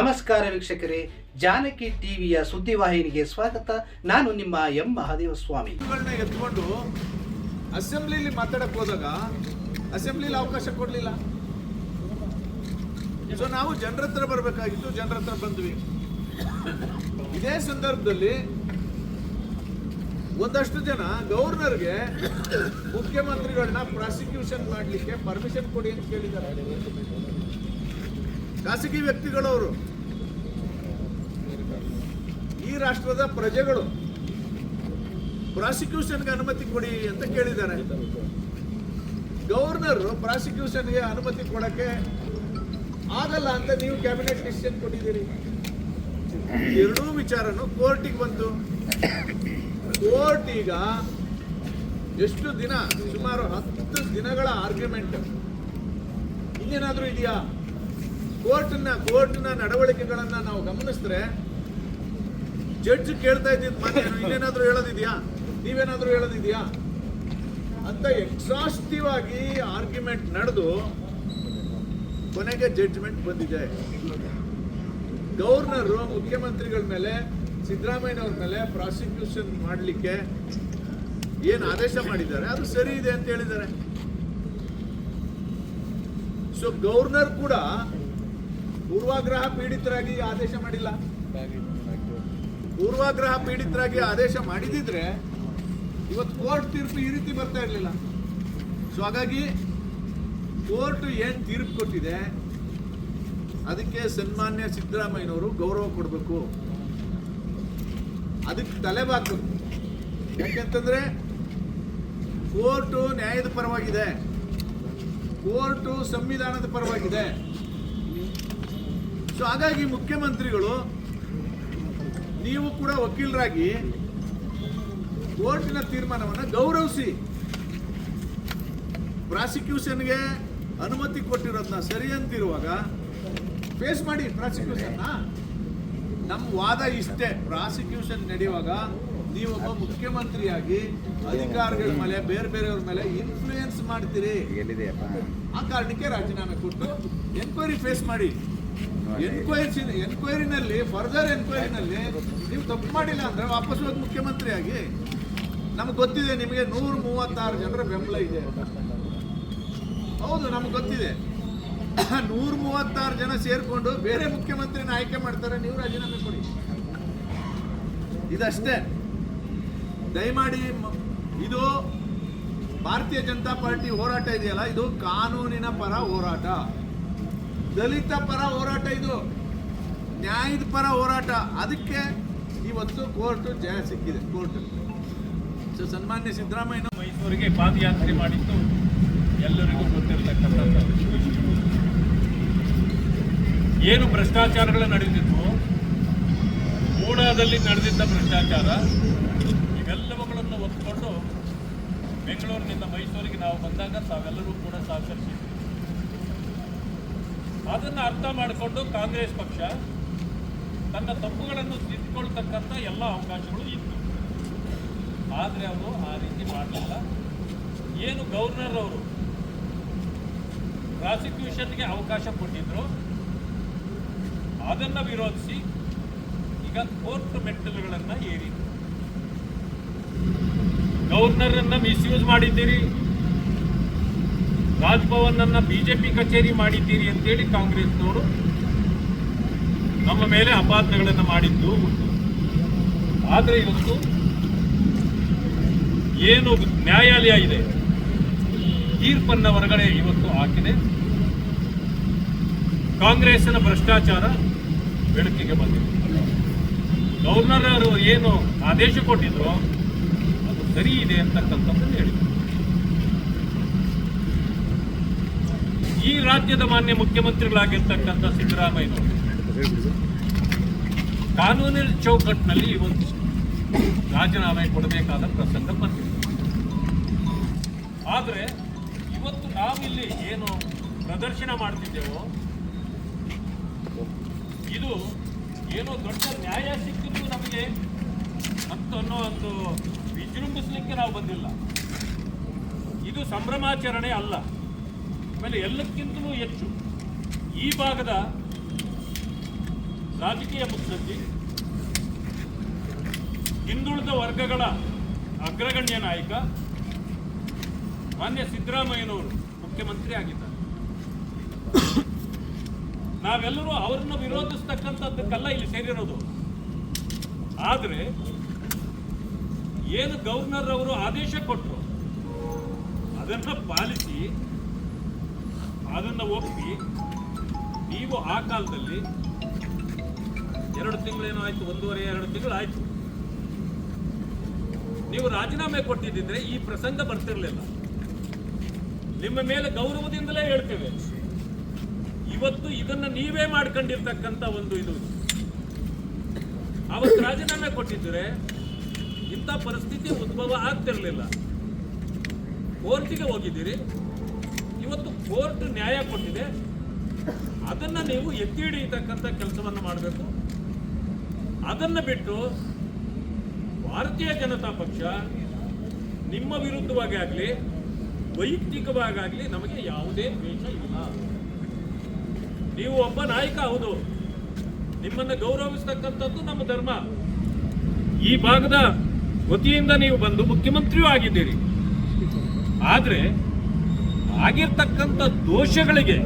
ನಮಸ್ಕಾರ ವೀಕ್ಷಕರೇ, ಜಾನಕಿ ಟಿವಿಯ ಸುದ್ದಿವಾಹಿನಿಗೆ ಸ್ವಾಗತ. ನಾನು ನಿಮ್ಮ ಎಂ. ಮಹಾದೇವ ಸ್ವಾಮಿ ಎತ್ಕೊಂಡು ಅಸೆಂಬ್ಲಿಲಿ ಮಾತಾಡಕ್ ಹೋದಾಗ ಅಸೆಂಬ್ಲಿಲಿ ಅವಕಾಶ ಕೊಡ್ಲಿಲ್ಲ. ಸೊ ನಾವು ಜನರ ಹತ್ರ ಬರಬೇಕಾಗಿತ್ತು, ಜನರ ಹತ್ರ ಬಂದ್ವಿ. ಇದೇ ಸಂದರ್ಭದಲ್ಲಿ ಒಂದಷ್ಟು ಜನ ಗವರ್ನರ್ಗೆ ಮುಖ್ಯಮಂತ್ರಿಗಳನ್ನ ಪ್ರಾಸಿಕ್ಯೂಷನ್ ಮಾಡಲಿಕ್ಕೆ ಪರ್ಮಿಷನ್ ಕೊಡಿ ಅಂತ ಕೇಳಿದ್ದಾರೆ. ಖಾಸಗಿ ವ್ಯಕ್ತಿಗಳವರು ಈ ರಾಷ್ಟ್ರದ ಪ್ರಜೆಗಳು ಪ್ರಾಸಿಕ್ಯೂಷನ್ಗೆ ಅನುಮತಿ ಕೊಡಿ ಅಂತ ಕೇಳಿದ್ದಾರೆ. ಗವರ್ನರ್ ಪ್ರಾಸಿಕ್ಯೂಷನ್ಗೆ ಅನುಮತಿ ಕೊಡಕ್ಕೆ ಆಗಲ್ಲ ಅಂತ ನೀವು ಕ್ಯಾಬಿನೆಟ್ ಡಿಸಿಷನ್ ಕೊಟ್ಟಿದ್ದೀರಿ. ಎರಡೂ ವಿಚಾರನು ಕೋರ್ಟಿಗೆ ಬಂತು. ಕೋರ್ಟ್ ಈಗ ಎಷ್ಟು ದಿನ, ಸುಮಾರು ಹತ್ತು ದಿನಗಳ ಆರ್ಗ್ಯುಮೆಂಟ್ ಇನ್ನೇನಾದರೂ ಇದೆಯಾ? ಕೋರ್ಟ್ನ ಕೋರ್ಟ್ನ ನಡವಳಿಕೆಗಳನ್ನ ನಾವು ಗಮನಿಸಿದ್ರೆ ಜಡ್ಜ್ ಕೇಳ್ತಾ ಇದ್ದಿದ್ದು ಮನೆ ಇನ್ನೇನಾದ್ರೂ ಹೇಳೋದಿದ್ಯಾ? ನೀವೇನಾದ್ರೂ ಹೇಳೋದಿದ್ಯಾ? ಅಂತ ಎಕ್ಸಾಸ್ಟಿವ್ ಆಗಿ ಆರ್ಗ್ಯುಮೆಂಟ್ ನಡೆದು ಕೊನೆಗೆ ಜಡ್ಜ್ಮೆಂಟ್ ಬಂದಿದೆ. ಗವರ್ನರು ಮುಖ್ಯಮಂತ್ರಿಗಳ ಮೇಲೆ, ಸಿದ್ದರಾಮಯ್ಯನವ್ರ ಮೇಲೆ ಪ್ರಾಸಿಕ್ಯೂಷನ್ ಮಾಡಲಿಕ್ಕೆ ಏನು ಆದೇಶ ಮಾಡಿದ್ದಾರೆ? ಅದು ಸರಿ ಇದೆ ಅಂತ ಹೇಳಿದ್ದಾರೆ. ಸೊ ಗವರ್ನರ್ ಕೂಡ ಪೂರ್ವಾಗ್ರಹ ಪೀಡಿತರಾಗಿ ಆದೇಶ ಮಾಡಿಲ್ಲ. ಪೂರ್ವಾಗ್ರಹ ಪೀಡಿತರಾಗಿ ಆದೇಶ ಮಾಡಿದಿದ್ರೆ ಇವತ್ತು ಕೋರ್ಟ್ ತೀರ್ಪು ಈ ರೀತಿ ಬರ್ತಾ ಇರಲಿಲ್ಲ. ಸೊ ಹಾಗಾಗಿ ಕೋರ್ಟ್ ಏನ್ ತೀರ್ಪು ಕೊಟ್ಟಿದೆ, ಅದಕ್ಕೆ ಸನ್ಮಾನ್ಯ ಸಿದ್ದರಾಮಯ್ಯನವರು ಗೌರವ ಕೊಡಬೇಕು. ಅದಕ್ಕೆ ತಲೆ ಬಾಕಬೇಕು. ಯಾಕೆಂತಂದ್ರೆ ಕೋರ್ಟು ನ್ಯಾಯದ ಪರವಾಗಿದೆ. ಕೋರ್ಟು ಸಂವಿಧಾನದ ಪರವಾಗಿದೆ. ಸೊ ಹಾಗಾಗಿ ಮುಖ್ಯಮಂತ್ರಿಗಳು ನೀವು ಕೂಡ ವಕೀಲರಾಗಿ ಕೋರ್ಟಿನ ತೀರ್ಮಾನವನ್ನು ಗೌರವಿಸಿ. ಪ್ರಾಸಿಕ್ಯೂಷನ್ಗೆ ಅನುಮತಿ ಕೊಟ್ಟಿರೋದನ್ನ ಸರಿ ಅಂತಿರುವಾಗ ಫೇಸ್ ಮಾಡಿ ಪ್ರಾಸಿಕ್ಯೂಷನ್ನ. ನಮ್ಮ ವಾದ ಇಷ್ಟೇ. ಪ್ರಾಸಿಕ್ಯೂಷನ್ ನಡೆಯುವಾಗ ನೀವೊಬ್ಬ ಮುಖ್ಯಮಂತ್ರಿಯಾಗಿ ಅಧಿಕಾರಿಗಳ ಮೇಲೆ ಬೇರೆ ಬೇರೆಯವ್ರ ಮೇಲೆ ಇನ್ಫ್ಲೂಯೆನ್ಸ್ ಮಾಡ್ತೀರಿ. ಆ ಕಾರಣಕ್ಕೆ ರಾಜೀನಾಮೆ ಕೊಟ್ಟು ಎನ್ಕ್ವೈರಿ ಫೇಸ್ ಮಾಡಿ. ಎನ್ಕ್ವೈರಿ ಎನ್ಕ್ವೈರಿನಲ್ಲಿ ಫರ್ದರ್ ಎನ್ಕ್ವೈರಿನಲ್ಲಿ ನೀವು ತಪ್ಪು ಮಾಡಿಲ್ಲ ಅಂದ್ರೆ ವಾಪಸ್ ಹೋಗಿ ಮುಖ್ಯಮಂತ್ರಿಯಾಗಿ. ನಮ್ಗೆ ಗೊತ್ತಿದೆ, ನಿಮಗೆ ನೂರ ಮೂವತ್ತಾರು ಜನರ ಬೆಂಬಲ ಇದೆ ಹೌದು, ನಮ್ಗೆ ಗೊತ್ತಿದೆ. ನೂರ ಮೂವತ್ತಾರು ಜನ ಸೇರಿಕೊಂಡು ಬೇರೆ ಮುಖ್ಯಮಂತ್ರಿನ ಆಯ್ಕೆ ಮಾಡ್ತಾರೆ, ನೀವು ರಾಜೀನಾಮೆ ಕೊಡಿ. ಇದಷ್ಟೇ. ದಯಮಾಡಿ ಇದು ಭಾರತೀಯ ಜನತಾ ಪಾರ್ಟಿ ಹೋರಾಟ ಇದೆಯಲ್ಲ, ಇದು ಕಾನೂನಿನ ಪರ ಹೋರಾಟ. ದಲಿತ ಪರ ಹೋರಾಟ ಇದು. ನ್ಯಾಯದ ಪರ ಹೋರಾಟ. ಅದಕ್ಕೆ ಇವತ್ತು ಕೋರ್ಟ್ ಜಯ ಸಿಕ್ಕಿದೆ, ಕೋರ್ಟ್ ಸೊ, ಸನ್ಮಾನ್ಯ ಸಿದ್ದರಾಮಯ್ಯ ಮೈಸೂರಿಗೆ ಪಾದಯಾತ್ರೆ ಮಾಡಿದ್ದು ಎಲ್ಲರಿಗೂ ಗೊತ್ತಿರತಕ್ಕಂಥ ಏನು ಭ್ರಷ್ಟಾಚಾರಗಳು ನಡೆದಿದ್ವು? ಮೂಡಾದಲ್ಲಿ ನಡೆದಿದ್ದ ಭ್ರಷ್ಟಾಚಾರ, ಇವೆಲ್ಲವುಗಳನ್ನು ಒಪ್ಪಿಕೊಂಡು ಬೆಂಗಳೂರಿನಿಂದ ಮೈಸೂರಿಗೆ ನಾವು ಬಂದಾಗ ತಾವೆಲ್ಲರೂ ಕೂಡ ಸಹಕರಿಸಿದ್ವಿ ಅದನ್ನು ಅರ್ಥ ಮಾಡಿಕೊಂಡು ಕಾಂಗ್ರೆಸ್ ಪಕ್ಷ ತನ್ನ ತಪ್ಪುಗಳನ್ನು ತಿದ್ದುಕೊಳ್ತಕ್ಕಂಥ ಎಲ್ಲ ಅವಕಾಶಗಳು ಇತ್ತು. ಆದರೆ ಅವರು ಆ ರೀತಿ ಮಾಡಲಿಲ್ಲ. ಏನು ಗವರ್ನರ್ ಅವರು ಪ್ರಾಸಿಕ್ಯೂಷನ್ಗೆ ಅವಕಾಶ ಕೊಟ್ಟಿದ್ರು, ಅದನ್ನು ವಿರೋಧಿಸಿ ಈಗ ಕೋರ್ಟ್ ಮೆಟ್ಟಲುಗಳನ್ನು ಏರಿದ್ರು. ಗವರ್ನರನ್ನು ಮಿಸ್ಯೂಸ್ ಮಾಡಿದ್ದೀರಿ. ರಾಜ್ಭವನ್ ಅನ್ನ ಬಿಜೆಪಿ ಕಚೇರಿ ಮಾಡಿದ್ದೀರಿ ಅಂತೇಳಿ ಕಾಂಗ್ರೆಸ್ನವರು ನಮ್ಮ ಮೇಲೆ ಅಪಾತ್ರಗಳನ್ನು ಮಾಡಿದ್ದು ಆದರೆ ಇವತ್ತು ಏನು ನ್ಯಾಯಾಲಯ ಇದೆ? ತೀರ್ಪನ್ನ ಹೊರಗಡೆ ಇವತ್ತು ಹಾಕಿದೆ. ಕಾಂಗ್ರೆಸ್ನ ಭ್ರಷ್ಟಾಚಾರ ಬೆಳಕಿಗೆ ಬಂದಿದೆ. ಗವರ್ನರ್ ಅವರು ಏನು ಆದೇಶ ಕೊಟ್ಟಿದ್ರು ಅದು ಸರಿ ಇದೆ ಅಂತಕ್ಕಂಥದ್ದು ಹೇಳಿದರು. ಈ ರಾಜ್ಯದ ಮಾನ್ಯ ಮುಖ್ಯಮಂತ್ರಿಗಳಾಗಿರ್ತಕ್ಕಂಥ ಸಿದ್ದರಾಮಯ್ಯನವರು. ಕಾನೂನಿನ ಚೌಕಟ್ಟಿನಲ್ಲಿ ಒಂದು ರಾಜೀನಾಮೆ ಕೊಡಬೇಕಾದ ಪ್ರಸಂಗ ಬಂದಿದೆ. ಆದರೆ ಇವತ್ತು ನಾವಿಲ್ಲಿ ಏನು ಪ್ರದರ್ಶನ ಮಾಡ್ತಿದ್ದೇವೋ, ಇದು ಏನೋ ದೊಡ್ಡ ನ್ಯಾಯ ಸಿಕ್ಕಿದ್ದು ನಮಗೆ ಅಂತ ಅನ್ನೋ ಒಂದು ವಿಜೃಂಭಿಸಲಿಕ್ಕೆ ನಾವು ಬಂದಿಲ್ಲ. ಇದು ಸಂಭ್ರಮಾಚರಣೆ ಅಲ್ಲ. ಆಮೇಲೆ ಎಲ್ಲಕ್ಕಿಂತಲೂ ಹೆಚ್ಚು ಈ ಭಾಗದ ರಾಜಕೀಯ ಮುತ್ಸದ್ದಿ ಹಿಂದುಳಿದ ವರ್ಗಗಳ ಅಗ್ರಗಣ್ಯ ನಾಯಕ ಮಾನ್ಯ ಸಿದ್ದರಾಮಯ್ಯನವರು ಮುಖ್ಯಮಂತ್ರಿ ಆಗಿದ್ದಾರೆ. ನಾವೆಲ್ಲರೂ ಅವರನ್ನು ವಿರೋಧಿಸ್ತಕ್ಕಂಥದ್ದಕ್ಕೆಲ್ಲ ಇಲ್ಲಿ ಸೇರಿರೋದು. ಆದರೆ ಏನು ಗವರ್ನರ್ ಅವರು ಆದೇಶ ಕೊಟ್ಟರು ಅದನ್ನು ಪಾಲಿಸಿ ಅದನ್ನು ಒಪ್ಪಿ ನೀವು ಆ ಕಾಲದಲ್ಲಿ ಎರಡು ತಿಂಗಳೇನೋ ಆಯ್ತು, ಒಂದೂವರೆ, ಎರಡು ತಿಂಗಳು ಆಯ್ತು. ನೀವು ರಾಜೀನಾಮೆ ಕೊಟ್ಟಿದ್ದಿದ್ರೆ ಈ ಪ್ರಸಂಗ ಬರ್ತಿರಲಿಲ್ಲ. ನಿಮ್ಮ ಮೇಲೆ ಗೌರವದಿಂದಲೇ ಹೇಳ್ತೇವೆ. ಇವತ್ತು ಇದನ್ನ ನೀವೇ ಮಾಡ್ಕೊಂಡಿರ್ತಕ್ಕಂಥ ಒಂದು ಇದು. ಅವತ್ತು ರಾಜೀನಾಮೆ ಕೊಟ್ಟಿದ್ದರೆ ಇಂಥ ಪರಿಸ್ಥಿತಿ ಉದ್ಭವ ಆಗ್ತಿರಲಿಲ್ಲ. ಕೋರ್ಟಿಗೆ ಹೋಗಿದ್ದೀರಿ ಕೋರ್ಟ್ ನ್ಯಾಯ ಕೊಟ್ಟಿದೆ. ಅದನ್ನ ನೀವು ಎತ್ತಿ ಹಿಡಿಯತಕ್ಕಂಥ ಕೆಲಸವನ್ನು ಮಾಡಬೇಕು. ಅದನ್ನ ಬಿಟ್ಟು ಭಾರತೀಯ ಜನತಾ ಪಕ್ಷ ನಿಮ್ಮ ವಿರುದ್ಧವಾಗಿ ಆಗಲಿ ವೈಯಕ್ತಿಕವಾಗಿ ನಮಗೆ ಯಾವುದೇ ದ್ವೇಷ ಇಲ್ಲ. ನೀವು ಒಬ್ಬ ನಾಯಕ ಹೌದು. ನಿಮ್ಮನ್ನು ಗೌರವಿಸ್ತಕ್ಕಂಥದ್ದು ನಮ್ಮ ಧರ್ಮ. ಈ ಭಾಗದ ವತಿಯಿಂದ ನೀವು ಬಂದು ಮುಖ್ಯಮಂತ್ರಿಯೂ ಆಗಿದ್ದೀರಿ. ಆದರೆ ಆಗಿರ್ತಕ್ಕಂಥ ದೋಷಗಳಿಗೆ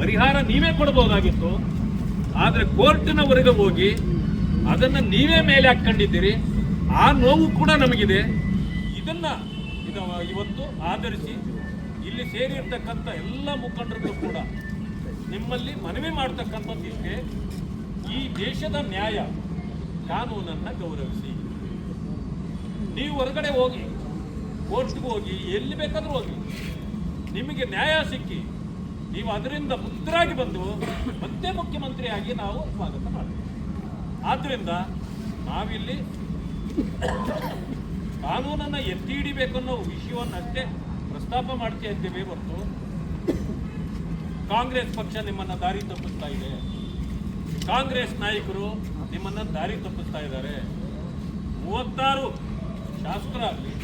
ಪರಿಹಾರ ನೀವೇ ಕೊಡಬಹುದಾಗಿತ್ತು. ಆದರೆ ಕೋರ್ಟಿನವರೆಗೆ ಹೋಗಿ ಅದನ್ನ ನೀವೇ ಮೇಲೆ ಹಾಕ್ಕೊಂಡಿದ್ದೀರಿ. ಆ ನೋವು ಕೂಡ ನಮಗಿದೆ. ಇದನ್ನ ಇದು ಇವತ್ತು ಆಧರಿಸಿ ಇಲ್ಲಿ ಸೇರಿರ್ತಕ್ಕಂಥ ಎಲ್ಲ ಮುಖಂಡರುಗಳು ಕೂಡ ನಿಮ್ಮಲ್ಲಿ ಮನವಿ ಮಾಡ್ತಕ್ಕಂಥದ್ದಿಷ್ಟೇ ಈ ದೇಶದ ನ್ಯಾಯ ಕಾನೂನನ್ನು ಗೌರವಿಸಿ. ನೀವು ಹೊರಗಡೆ ಹೋಗಿ, ಕೋರ್ಟ್ಗೆ ಹೋಗಿ, ಎಲ್ಲಿ ಬೇಕಾದರೂ ಹೋಗಿ. ನಿಮಗೆ ನ್ಯಾಯ ಸಿಕ್ಕಿ ನೀವು ಅದರಿಂದ ಮುಕ್ತರಾಗಿ ಬಂದು ಮತ್ತೆ ಮುಖ್ಯಮಂತ್ರಿಯಾಗಿ ನಾವು ಸ್ವಾಗತ ಮಾಡ್ತೀವಿ. ಆದ್ದರಿಂದ ನಾವಿಲ್ಲಿ ಕಾನೂನನ್ನು ಎತ್ತಿ ಹಿಡಿಬೇಕು ಅನ್ನೋ ವಿಷಯವನ್ನಷ್ಟೇ ಪ್ರಸ್ತಾಪ ಮಾಡ್ತಾ ಇದ್ದೇವೆ ಹೊರತು ಕಾಂಗ್ರೆಸ್ ಪಕ್ಷ ನಿಮ್ಮನ್ನ ದಾರಿ ತಪ್ಪಿಸ್ತಾ ಇದೆ. ಕಾಂಗ್ರೆಸ್ ನಾಯಕರು ನಿಮ್ಮನ್ನ ದಾರಿ ತಪ್ಪಿಸ್ತಾ ಇದ್ದಾರೆ. ಮೂವತ್ತಾರು ಶಾಸಕರಾಗಲಿ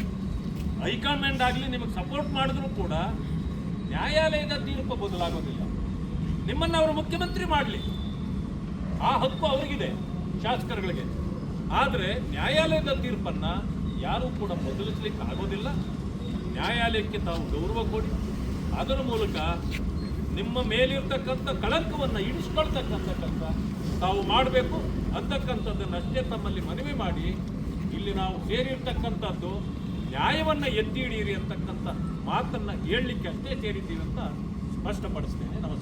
ಹೈಕಮಾಂಡ್ ಆಗಲಿ ನಿಮಗೆ ಸಪೋರ್ಟ್ ಮಾಡಿದ್ರು ಕೂಡ ನ್ಯಾಯಾಲಯದ ತೀರ್ಪು ಬದಲಾಗೋದಿಲ್ಲ. ನಿಮ್ಮನ್ನ ಅವರು ಮುಖ್ಯಮಂತ್ರಿ ಮಾಡಲಿ. ಆ ಹಕ್ಕು ಅವರಿಗಿದೆ, ಶಾಸಕರುಗಳಿಗೆ. ಆದರೆ ನ್ಯಾಯಾಲಯದ ತೀರ್ಪನ್ನ ಯಾರೂ ಕೂಡ ಬದಲಿಸಲಿಕ್ಕೆ ಆಗೋದಿಲ್ಲ. ನ್ಯಾಯಾಲಯಕ್ಕೆ ತಾವು ಗೌರವ ಕೊಡಿ. ಅದರ ಮೂಲಕ ನಿಮ್ಮ ಮೇಲಿರ್ತಕ್ಕಂಥ ಕಳಂಕವನ್ನು ಇಳಿಸ್ಕೊಳ್ತಕ್ಕಂಥ ಕೆಲಸ ತಾವು ಮಾಡಬೇಕು. ಅಂತಕ್ಕಂಥದ್ದನ್ನಷ್ಟೇ ತಮ್ಮಲ್ಲಿ ಮನವಿ ಮಾಡಿ, ಇಲ್ಲಿ ನಾವು ಸೇರಿರ್ತಕ್ಕಂಥದ್ದು ನ್ಯಾಯವನ್ನು ಎತ್ತಿ ಹಿಡಿಯಿರಿ ಅಂತಕ್ಕಂಥ ಮಾತನ್ನು ಹೇಳಲಿಕ್ಕೆ ಅಷ್ಟೇ ಸೇರಿದ್ದೀವಿ ಅಂತ ಸ್ಪಷ್ಟಪಡಿಸ್ತೇನೆ. ನಮಸ್ಕಾರ.